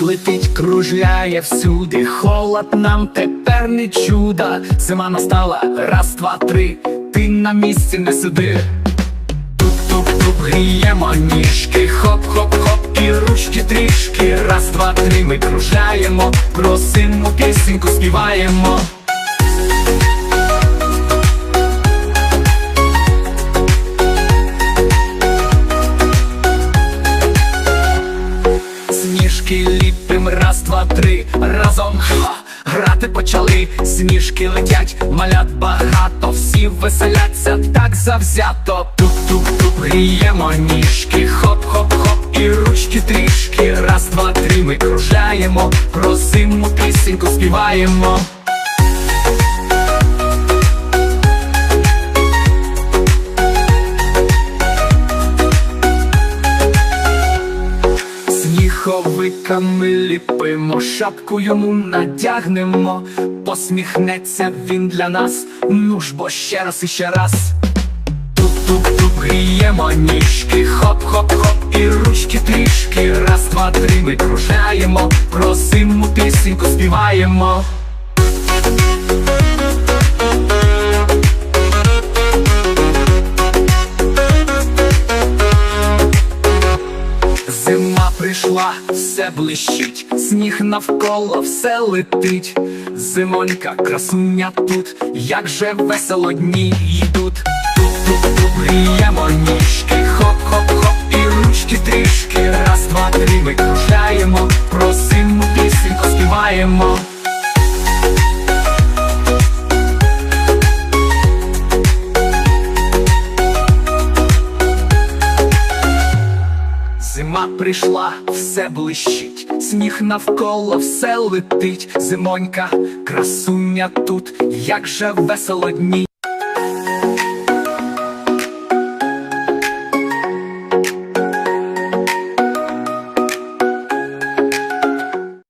Сніг летить, кружляє всюди, холод нам тепер не чудо. Зима настала, раз, два, три, ти на місці не сиди. Туп-туп-туп, гріємо ніжки, хоп-хоп-хоп, і ручки трішки. Раз, два, три, ми кружляємо, просимо пісеньку співаємо. Сніжки ліпим, раз, два, три, разом ха, грати почали, сніжки летять, малят багато, всі веселяться так завзято. Туп-туп-туп, гріємо ніжки, хоп-хоп-хоп, і ручки трішки. Раз, два, три, ми кружляємо, просимо пісеньку співаємо. Сніговиками ліпимо, шапку йому надягнемо, посміхнеться він для нас, ну ж бо ще раз і ще раз. Туп-туп-туп, гріємо ніжки, хоп-хоп-хоп, і ручки трішки. Раз, два, три, ми кружляємо, про зиму пісеньку співаємо. Зима прийшла, все блищить, сніг навколо все летить. Зимонька, красуня тут, як же весело дні йдуть. Тут-тут-тут гріємо ніжки, хоп-хоп-хоп, і ручки трішки. Раз, Зима прийшла, все блищить, сніг навколо все летить. Зимонька, красуня тут, як же весело дні.